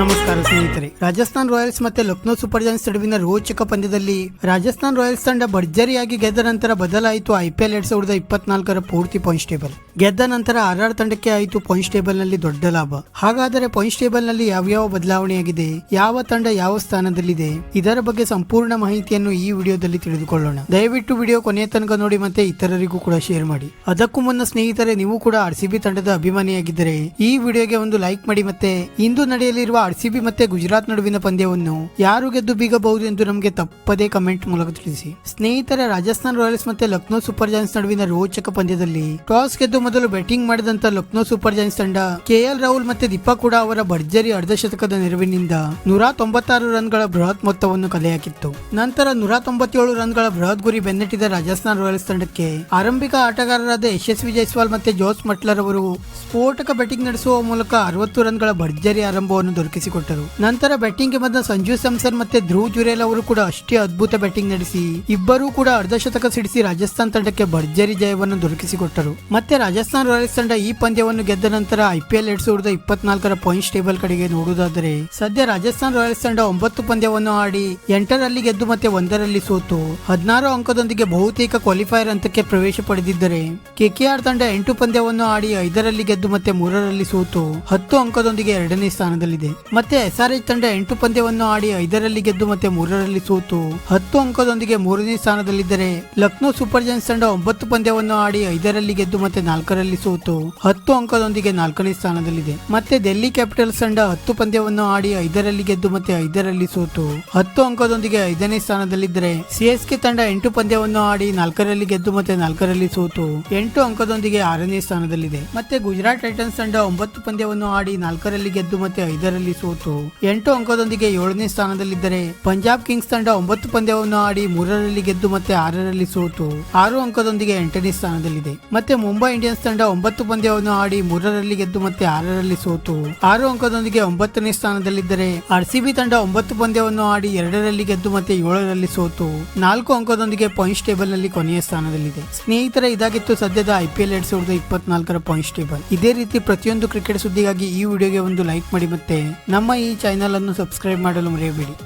ನಮಸ್ಕಾರ ಸ್ನೇಹಿತರೆ. ರಾಜಸ್ಥಾನ್ ರಾಯಲ್ಸ್ ಮತ್ತೆ ಲಕ್ನೋ ಸೂಪರ್ ಜಾಯಿನ್ಸ್ ನಡುವಿನ ರೋಚಕ ಪಂದ್ಯದಲ್ಲಿ ರಾಜಸ್ಥಾನ್ ರಾಯಲ್ಸ್ ತಂಡ ಭರ್ಜರಿಯಾಗಿ ಗೆದ್ದ ನಂತರ ಬದಲಾಯಿತು ಐಪಿಎಲ್ ಎರಡ್ ಸಾವಿರದ ಇಪ್ಪತ್ನಾಲ್ಕರ ಪೂರ್ತಿ ಪಾಯಿಂಟ್ಸ್ ಟೇಬಲ್. ಗೆದ್ದ ನಂತರ ಆರ್ ತಂಡಕ್ಕೆ ಆಯಿತು ಪಾಯಿಂಟ್ಸ್ ಟೇಬಲ್ನಲ್ಲಿ ದೊಡ್ಡ ಲಾಭ. ಹಾಗಾದರೆ ಪಾಯಿಂಟ್ಸ್ ಟೇಬಲ್ನಲ್ಲಿ ಯಾವ್ಯಾವ ಬದಲಾವಣೆಯಾಗಿದೆ? ಯಾವ ತಂಡ ಯಾವ ಸ್ಥಾನದಲ್ಲಿದೆ? ಇದರ ಬಗ್ಗೆ ಸಂಪೂರ್ಣ ಮಾಹಿತಿಯನ್ನು ಈ ವಿಡಿಯೋದಲ್ಲಿ ತಿಳಿದುಕೊಳ್ಳೋಣ. ದಯವಿಟ್ಟು ವಿಡಿಯೋ ಕೊನೆಯ ತನಕ ನೋಡಿ ಮತ್ತೆ ಇತರರಿಗೂ ಕೂಡ ಶೇರ್ ಮಾಡಿ. ಅದಕ್ಕೂ ಮುನ್ನ ಸ್ನೇಹಿತರೆ, ನೀವು ಕೂಡ ಆರ್ ಸಿಬಿ ತಂಡದ ಅಭಿಮಾನಿಯಾಗಿದ್ದರೆ, ಈ ವಿಡಿಯೋಗೆ ಒಂದು ಲೈಕ್ ಮಾಡಿ ಮತ್ತೆ, ಇಂದು ನಡೆಯಲಿರುವ ಆರ್ ಸಿಬಿ ಮತ್ತೆ ಗುಜರಾತ್ ನಡುವಿನ ಪಂದ್ಯವನ್ನು ಯಾರು ಗೆದ್ದು ಬೀಗಬಹುದು ಎಂದು ನಮಗೆ ತಪ್ಪದೇ ಕಮೆಂಟ್ ಮೂಲಕ ತಿಳಿಸಿ. ಸ್ನೇಹಿತರೆ, ರಾಜಸ್ಥಾನ್ ರಾಯಲ್ಸ್ ಮತ್ತೆ ಲಕ್ನೋ ಸೂಪರ್ ಜಾಯಿನ್ಸ್ ನಡುವಿನ ರೋಚಕ ಪಂದ್ಯದಲ್ಲಿ ಟಾಸ್ ಗೆದ್ದು ಮೊದಲು ಬ್ಯಾಟಿಂಗ್ ಮಾಡಿದಂತ ಲಕ್ನೋ ಸೂಪರ್ ಜೈನ್ಸ್ ತಂಡ ಕೆಎಲ್ ರಾಹುಲ್ ಮತ್ತೆ ದೀಪಾ ಕೂಡ ಅವರ ಭರ್ಜರಿ ಅರ್ಧಶತಕದ ನೆರವಿನಿಂದ ನೂರ ತೊಂಬತ್ತಾರು ರನ್ಗಳ ಬೃಹತ್ ಮೊತ್ತವನ್ನು ಕಲೆ ಹಾಕಿತ್ತು ನಂತರ ನೂರ ತೊಂಬತ್ತೇಳು ರನ್ಗಳ ಬೃಹತ್ ಗುರಿ ಬೆನ್ನಟ್ಟಿದ ರಾಜಸ್ಥಾನ್ ರಾಯಲ್ಸ್ ತಂಡಕ್ಕೆ ಆರಂಭಿಕ ಆಟಗಾರರಾದ ಯಶಸ್ವಿ ಜೈಸ್ವಾಲ್ ಮತ್ತೆ ಜೋಸ್ ಮಟ್ಲರ್ ಅವರು ಸ್ಫೋಟಕ ಬ್ಯಾಟಿಂಗ್ ನಡೆಸುವ ಮೂಲಕ ಅರವತ್ತು ರನ್ಗಳ ಭರ್ಜರಿ ಆರಂಭವನ್ನು ದೊರಕಿಸಿಕೊಟ್ಟರು. ನಂತರ ಬ್ಯಾಟಿಂಗ್ಗೆ ಬಂದ ಸಂಜು ಸ್ಯಾಮ್ಸನ್ ಮತ್ತೆ ಧ್ರುವ್ ಜುರೇಲ್ ಅವರು ಕೂಡ ಅಷ್ಟೇ ಅದ್ಭುತ ಬ್ಯಾಟಿಂಗ್ ನಡೆಸಿ ಇಬ್ಬರೂ ಕೂಡ ಅರ್ಧಶತಕ ಸಿಡಿಸಿ ರಾಜಸ್ಥಾನ್ ತಂಡಕ್ಕೆ ಭರ್ಜರಿ ಜಯವನ್ನು ದೊರಕಿಸಿಕೊಟ್ಟರು. ಮತ್ತೆ ರಾಜಸ್ಥಾನ್ ರಾಯಲ್ಸ್ ತಂಡ ಈ ಪಂದ್ಯವನ್ನು ಗೆದ್ದ ನಂತರ ಐಪಿಎಲ್ ಎರಡ್ ಸಾವಿರದ ಇಪ್ಪತ್ನಾಲ್ಕರ ಪಾಯಿಂಟ್ಸ್ ಟೇಬಲ್ ಕಡೆಗೆ ನೋಡುವುದಾದರೆ, ಸದ್ಯ ರಾಜಸ್ಥಾನ್ ರಾಯಲ್ಸ್ ತಂಡ ಒಂಬತ್ತು ಪಂದ್ಯವನ್ನು ಆಡಿ ಎಂಟರಲ್ಲಿ ಗೆದ್ದು ಮತ್ತೆ ಒಂದರಲ್ಲಿ ಸೋತು. ಹದಿನಾರು ಅಂಕದೊಂದಿಗೆ ಬಹುತೇಕ ಕ್ವಾಲಿಫೈಯರ್ ಹಂತಕ್ಕೆ ಪ್ರವೇಶ ಪಡೆದಿದ್ದರೆ ಕೆಕೆಆರ್ ತಂಡ ಎಂಟು ಪಂದ್ಯವನ್ನು ಆಡಿ ಐದರಲ್ಲಿ ಗೆದ್ದು ಮತ್ತೆ ಮೂರರಲ್ಲಿ ಸೋತು. ಹತ್ತು ಅಂಕದೊಂದಿಗೆ ಎರಡನೇ ಸ್ಥಾನದಲ್ಲಿದೆ. ಮತ್ತೆ ಎಸ್ಆರ್ಎಚ್ ತಂಡ ಎಂಟು ಪಂದ್ಯವನ್ನು ಆಡಿ ಐದರಲ್ಲಿ ಗೆದ್ದು ಮತ್ತೆ ಮೂರರಲ್ಲಿ ಸೋತು. ಹತ್ತು ಅಂಕದೊಂದಿಗೆ ಮೂರನೇ ಸ್ಥಾನದಲ್ಲಿದ್ದರೆ, ಲಕ್ನೋ ಸೂಪರ್ ಜೈನ್ಸ್ ತಂಡ ಒಂಬತ್ತು ಪಂದ್ಯವನ್ನು ಆಡಿ ಐದರಲ್ಲಿ ಗೆದ್ದು ಮತ್ತೆ ನಾಲ್ಕರಲ್ಲಿ ಸೋತು, ಹತ್ತು ಅಂಕದೊಂದಿಗೆ ನಾಲ್ಕನೇ ಸ್ಥಾನದಲ್ಲಿದೆ. ಮತ್ತೆ ಡೆಲ್ಲಿ ಕ್ಯಾಪಿಟಲ್ಸ್ ತಂಡ ಹತ್ತು ಪಂದ್ಯವನ್ನು ಆಡಿ ಐದರಲ್ಲಿ ಗೆದ್ದು ಮತ್ತೆ ಐದರಲ್ಲಿ ಸೋತು, ಹತ್ತು ಅಂಕದೊಂದಿಗೆ ಐದನೇ ಸ್ಥಾನದಲ್ಲಿದ್ದರೆ ಸಿಎಸ್ಕೆ ತಂಡ ಎಂಟು ಪಂದ್ಯವನ್ನು ಆಡಿ ನಾಲ್ಕರಲ್ಲಿ ಗೆದ್ದು ಮತ್ತೆ ನಾಲ್ಕರಲ್ಲಿ ಸೋತು, ಎಂಟು ಅಂಕದೊಂದಿಗೆ ಆರನೇ ಸ್ಥಾನದಲ್ಲಿದೆ. ಮತ್ತೆ ಗುಜರಾತ್ ಟೈಟನ್ಸ್ ತಂಡ ಒಂಬತ್ತು ಪಂದ್ಯವನ್ನು ಆಡಿ ನಾಲ್ಕರಲ್ಲಿ ಗೆದ್ದು ಮತ್ತೆ ಐದರಲ್ಲಿ ಸೋತು, ಎಂಟು ಅಂಕದೊಂದಿಗೆ ಏಳನೇ ಸ್ಥಾನದಲ್ಲಿದ್ದರೆ ಪಂಜಾಬ್ ಕಿಂಗ್ಸ್ ತಂಡ ಒಂಬತ್ತು ಪಂದ್ಯವನ್ನು ಆಡಿ ಮೂರರಲ್ಲಿ ಗೆದ್ದು ಮತ್ತೆ ಆರರಲ್ಲಿ ಸೋತು, ಆರು ಅಂಕದೊಂದಿಗೆ ಎಂಟನೇ ಸ್ಥಾನದಲ್ಲಿದೆ. ಮತ್ತೆ ಮುಂಬೈ ಇಂಡಿಯನ್ಸ್ ತಂಡ ಒಂಬತ್ತು ಪಂದ್ಯವನ್ನು ಆಡಿ ಮೂರರಲ್ಲಿ ಗೆದ್ದು ಮತ್ತೆ ಆರರಲ್ಲಿ ಸೋತು. ಆರು ಅಂಕದೊಂದಿಗೆ ಒಂಬತ್ತನೇ ಸ್ಥಾನದಲ್ಲಿದ್ದರೆ ಆರ್ಸಿಬಿ ತಂಡ ಒಂಬತ್ತು ಪಂದ್ಯವನ್ನು ಆಡಿ ಎರಡರಲ್ಲಿ ಗೆದ್ದು ಮತ್ತೆ ಏಳರಲ್ಲಿ ಸೋತು. ನಾಲ್ಕು ಅಂಕದೊಂದಿಗೆ ಪಾಯಿಂಟ್ಸ್ ಟೇಬಲ್ನಲ್ಲಿ ಕೊನೆಯ ಸ್ಥಾನದಲ್ಲಿದೆ. ಸ್ನೇಹಿತರ, ಇದಾಗಿತ್ತು ಸದ್ಯದ ಐಪಿಎಲ್ ಎರಡ್ ಸಾವಿರದ ಇಪ್ಪತ್ನಾಲ್ಕರ ಪಾಯಿಂಟ್ಸ್ ಟೇಬಲ್ ಇದೇ ರೀತಿ ಪ್ರತಿಯೊಂದು ಕ್ರಿಕೆಟ್ ಸುದ್ದಿಗಾಗಿ ಈ ವಿಡಿಯೋಗೆ ಒಂದು ಲೈಕ್ ಮಾಡಿ ಮತ್ತೆ ನಮ್ಮ ಈ ಚಾನೆಲ್ ಅನ್ನು ಸಬ್ಸ್ಕ್ರೈಬ್ ಮಾಡಲು ಮರೆಯಬೇಡಿ.